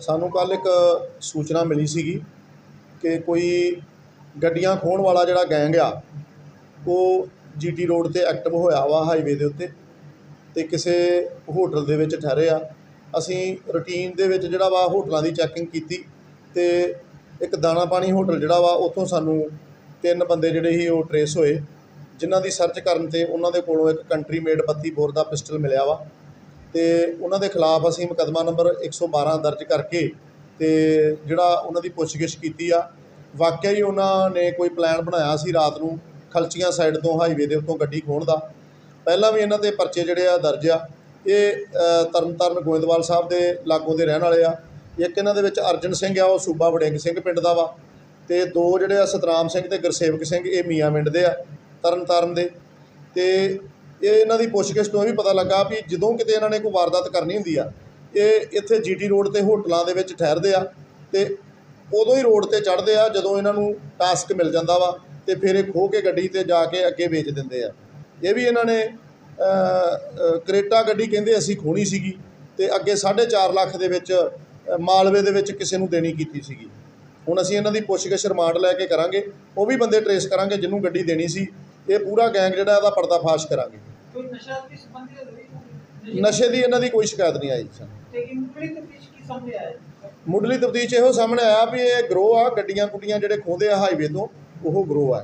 ਸਾਨੂੰ ਕੱਲ੍ਹ ਇੱਕ ਸੂਚਨਾ ਮਿਲੀ ਸੀਗੀ ਕਿ ਕੋਈ ਗੱਡੀਆਂ ਖੋਹਣ ਵਾਲਾ ਜਿਹੜਾ ਗੈਂਗ ਆ, ਉਹ ਜੀਟੀ ਰੋਡ ਤੇ ਐਕਟਿਵ ਹੋਇਆ ਵਾ ਹਾਈਵੇ ਦੇ ਉੱਤੇ ਅਤੇ ਕਿਸੇ ਹੋਟਲ ਦੇ ਵਿੱਚ ਠਹਿਰੇ ਆ। ਅਸੀਂ ਰੂਟੀਨ ਦੇ ਵਿੱਚ ਜਿਹੜਾ ਵਾ ਹੋਟਲਾਂ ਦੀ ਚੈਕਿੰਗ ਕੀਤੀ ਅਤੇ ਇੱਕ ਦਾਣਾ ਪਾਣੀ ਹੋਟਲ ਜਿਹੜਾ ਵਾ, ਉੱਥੋਂ ਸਾਨੂੰ ਤਿੰਨ ਬੰਦੇ ਜਿਹੜੇ ਸੀ ਉਹ ਟਰੇਸ ਹੋਏ, ਜਿਨ੍ਹਾਂ ਦੀ ਸਰਚ ਕਰਨ ਤੇ ਉਹਨਾਂ ਦੇ ਕੋਲੋਂ ਇੱਕ ਕੰਟਰੀ ਮੇਡ 32 ਬੋਰ ਦਾ ਪਿਸਟਲ ਮਿਲਿਆ ਵਾ। ਅਤੇ ਉਹਨਾਂ ਦੇ ਖਿਲਾਫ ਅਸੀਂ ਮੁਕੱਦਮਾ ਨੰਬਰ 112 ਦਰਜ ਕਰਕੇ ਅਤੇ ਜਿਹੜਾ ਉਹਨਾਂ ਦੀ ਪੁੱਛਗਿੱਛ ਕੀਤੀ ਆ। ਵਾਕਿਆ ਹੀ ਉਹਨਾਂ ਨੇ ਕੋਈ ਪਲਾਨ ਬਣਾਇਆ ਸੀ ਰਾਤ ਨੂੰ ਖਲਚੀਆਂ ਸਾਈਡ ਤੋਂ ਹਾਈਵੇ ਦੇ ਉੱਤੋਂ ਗੱਡੀ ਖੋਹਣ ਦਾ। ਪਹਿਲਾਂ ਵੀ ਇਹਨਾਂ ਦੇ ਪਰਚੇ ਜਿਹੜੇ ਆ ਦਰਜ ਆ। ਇਹ ਤਰਨਤਾਰਨ ਗੋਇੰਦਵਾਲ ਸਾਹਿਬ ਦੇ ਲਾਗੋਂ ਦੇ ਰਹਿਣ ਵਾਲੇ ਆ। ਇੱਕ ਇਹਨਾਂ ਦੇ ਵਿੱਚ ਅਰਜਨ ਸਿੰਘ ਆ, ਉਹ ਸੂਬਾ ਵੜਿੰਗ ਸਿੰਘ ਪਿੰਡ ਦਾ ਵਾ। ਤੇ ਦੋ ਜਿਹੜੇ ਆ ਸਤਰਾਮ ਸਿੰਘ ਤੇ ਗੁਰਸੇਵਕ ਸਿੰਘ, ਇਹ ਮੀਆਂ ਮਿੰਡ ਦੇ ਆ ਤਰਨਤਾਰਨ ਦੇ। ਤੇ ਇਹ ਇਹਨਾਂ ਦੀ ਪੁੱਛਗਿੱਛ ਤੋਂ ਇਹ ਵੀ ਪਤਾ ਲੱਗਾ ਵੀ ਜਦੋਂ ਕਿਤੇ ਇਹਨਾਂ ਨੇ ਕੋਈ ਵਾਰਦਾਤ ਕਰਨੀ ਹੁੰਦੀ ਆ, ਇਹ ਇੱਥੇ ਜੀਟੀ ਰੋਡ ਤੇ ਹੋਟਲਾਂ ਦੇ ਵਿੱਚ ਠਹਿਰਦੇ ਆ ਤੇ ਉਦੋਂ ਹੀ ਰੋਡ ਤੇ ਚੜ੍ਹਦੇ ਆ, ਜਦੋਂ ਇਹਨਾਂ ਨੂੰ ਟਾਸਕ ਮਿਲ ਜਾਂਦਾ ਵਾ ਤੇ ਫਿਰ ਇਹ ਖੋ ਕੇ ਗੱਡੀ ਤੇ ਜਾ ਕੇ ਅੱਗੇ ਵੇਚ ਦਿੰਦੇ ਆ। ਇਹ ਵੀ ਇਹਨਾਂ ਨੇ ਕਰੇਟਾ ਗੱਡੀ ਕਹਿੰਦੇ ਅਸੀਂ ਖੋਣੀ ਸੀਗੀ ਤੇ ਅੱਗੇ 4.5 ਲੱਖ ਦੇ ਵਿੱਚ ਮਾਲਵੇ ਦੇ ਵਿੱਚ ਕਿਸੇ ਨੂੰ ਦੇਣੀ ਕੀਤੀ ਸੀਗੀ। ਹੁਣ ਅਸੀਂ ਇਹਨਾਂ ਦੀ ਪੁੱਛਗਿੱਛ ਰਿਮਾਂਡ ਲੈ ਕੇ ਕਰਾਂਗੇ, ਉਹ ਵੀ ਬੰਦੇ ਟਰੇਸ ਕਰਾਂਗੇ ਜਿਹਨੂੰ ਗੱਡੀ ਦੇਣੀ ਸੀ, ਇਹ ਪੂਰਾ ਗੈਂਗ ਜਿਹੜਾ ਇਹਦਾ ਪਰਦਾਫਾਸ਼ ਕਰਾਂਗੇ। ਕੋਈ ਨਸ਼ਾ ਦੀ ਸੰਬੰਧੀ ਹੋਈ ਨਸ਼ੇ ਦੀ ਇਹਨਾਂ ਦੀ ਕੋਈ ਸ਼ਿਕਾਇਤ ਨਹੀਂ ਆਈ ਸਾਨੂੰ ਇੰਪਲੀ ਤਫਤੀਸ਼ ਕੀ ਸਾਹਮਣੇ ਆਇਆ ਹੈ? ਮੁੱਢਲੀ ਤਫਤੀਸ਼ ਇਹੋ ਸਾਹਮਣੇ ਆਇਆ ਵੀ ਇਹ ਗਰੋਹ ਆ ਗੱਡੀਆਂ ਗੁੱਡੀਆਂ ਜਿਹੜੇ ਖੋਹਦੇ ਆ ਹਾਈਵੇ ਤੋਂ ਉਹ ਗਰੋਹ ਆ।